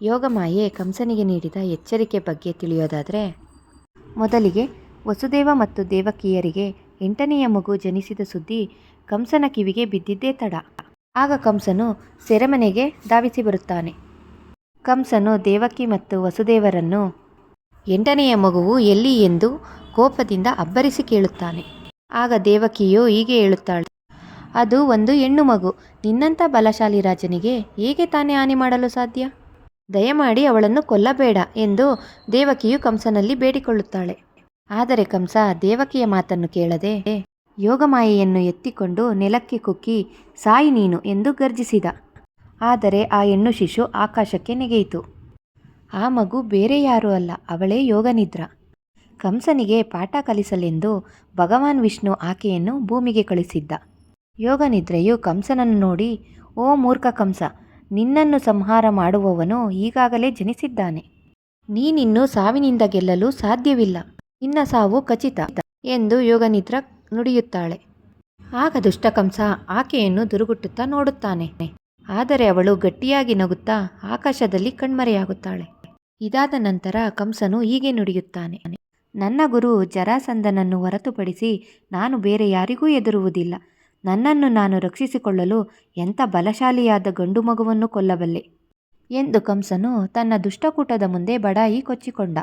ಯೋಗಮಾಯೆ ಕಂಸನಿಗೆ ನೀಡಿದ ಎಚ್ಚರಿಕೆ ಬಗ್ಗೆ ತಿಳಿಯೋದಾದರೆ, ಮೊದಲಿಗೆ ವಸುದೇವ ಮತ್ತು ದೇವಕಿಯರಿಗೆ ಎಂಟನೆಯ ಮಗು ಜನಿಸಿದ ಸುದ್ದಿ ಕಂಸನ ಕಿವಿಗೆ ಬಿದ್ದಿದ್ದೇ ತಡ. ಆಗ ಕಂಸನು ಸೆರೆಮನೆಗೆ ಧಾವಿಸಿ ಬರುತ್ತಾನೆ. ಕಂಸನು ದೇವಕಿ ಮತ್ತು ವಸುದೇವರನ್ನು ಎಂಟನೆಯ ಮಗುವು ಎಲ್ಲಿ ಎಂದು ಕೋಪದಿಂದ ಅಬ್ಬರಿಸಿ ಕೇಳುತ್ತಾನೆ. ಆಗ ದೇವಕಿಯು ಹೀಗೆ ಹೇಳುತ್ತಾಳೆ, ಅದು ಒಂದು ಹೆಣ್ಣು ಮಗು. ನಿನ್ನಂಥ ಬಲಶಾಲಿ ರಾಜನಿಗೆ ಹೇಗೆ ತಾನೇ ಹಾನಿ ಮಾಡಲು ಸಾಧ್ಯ? ದಯಮಾಡಿ ಅವಳನ್ನು ಕೊಲ್ಲಬೇಡ ಎಂದು ದೇವಕಿಯು ಕಂಸನಲ್ಲಿ ಬೇಡಿಕೊಳ್ಳುತ್ತಾಳೆ. ಆದರೆ ಕಂಸ ದೇವಕಿಯ ಮಾತನ್ನು ಕೇಳದೆ, ಯೋಗಮಾಯೆಯನ್ನು ಎತ್ತಿಕೊಂಡು ನೆಲಕ್ಕೆ ಕುಕ್ಕಿ, ಸಾಯಿ ನೀನು ಎಂದು ಗರ್ಜಿಸಿದ. ಆದರೆ ಆ ಹೆಣ್ಣು ಶಿಶು ಆಕಾಶಕ್ಕೆ ನೆಗೆಯಿತು. ಆ ಮಗು ಬೇರೆ ಯಾರೂ ಅಲ್ಲ, ಅವಳೇ ಯೋಗನಿದ್ರ. ಕಂಸನಿಗೆ ಪಾಠ ಕಲಿಸಲೆಂದು ಭಗವಾನ್ ವಿಷ್ಣು ಆಕೆಯನ್ನು ಭೂಮಿಗೆ ಕಳಿಸಿದ್ದ. ಯೋಗನಿದ್ರೆಯು ಕಂಸನನ್ನು ನೋಡಿ, ಓ ಮೂರ್ಖ ಕಂಸ ನಿನ್ನನ್ನು ಸಂಹಾರ ಮಾಡುವವನು ಈಗಾಗಲೇ ಜನಿಸಿದ್ದಾನೆ. ನೀನಿನ್ನು ಸಾವಿನಿಂದ ಗೆಲ್ಲಲು ಸಾಧ್ಯವಿಲ್ಲ. ನಿನ್ನ ಸಾವು ಖಚಿತ ಎಂದು ಯೋಗನಿದ್ರ ನುಡಿಯುತ್ತಾಳೆ. ಆಗ ದುಷ್ಟಕಂಸ ಆಕೆಯನ್ನು ದುರುಗುಟ್ಟುತ್ತಾ ನೋಡುತ್ತಾನೆ. ಆದರೆ ಅವಳು ಗಟ್ಟಿಯಾಗಿ ನಗುತ್ತಾ ಆಕಾಶದಲ್ಲಿ ಕಣ್ಮರೆಯಾಗುತ್ತಾಳೆ. ಇದಾದ ನಂತರ ಕಂಸನು ಹೀಗೆ ನುಡಿಯುತ್ತಾನೆ. ನನ್ನ ಗುರು ಜರಾಸಂದನನ್ನು ಹೊರತುಪಡಿಸಿ ನಾನು ಬೇರೆ ಯಾರಿಗೂ ಎದುರುವುದಿಲ್ಲ ನನ್ನನ್ನು ನಾನು ರಕ್ಷಿಸಿಕೊಳ್ಳಲು ಎಂಥ ಬಲಶಾಲಿಯಾದ ಗಂಡು ಮಗುವನ್ನು ಕೊಲ್ಲಬಲ್ಲೆ? ಎಂದು ಕಂಸನು ತನ್ನ ದುಷ್ಟಕೂಟದ ಮುಂದೆ ಬಡಾಯಿ ಕೊಚ್ಚಿಕೊಂಡ.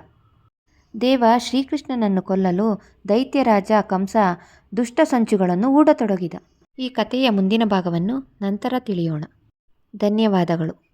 ದೇವ ಶ್ರೀಕೃಷ್ಣನನ್ನು ಕೊಲ್ಲಲು ದೈತ್ಯರಾಜ ಕಂಸ ದುಷ್ಟ ಸಂಚುಗಳನ್ನು ಊಡತೊಡಗಿದ. ಈ ಕಥೆಯ ಮುಂದಿನ ಭಾಗವನ್ನು ನಂತರ ತಿಳಿಯೋಣ. ಧನ್ಯವಾದಗಳು.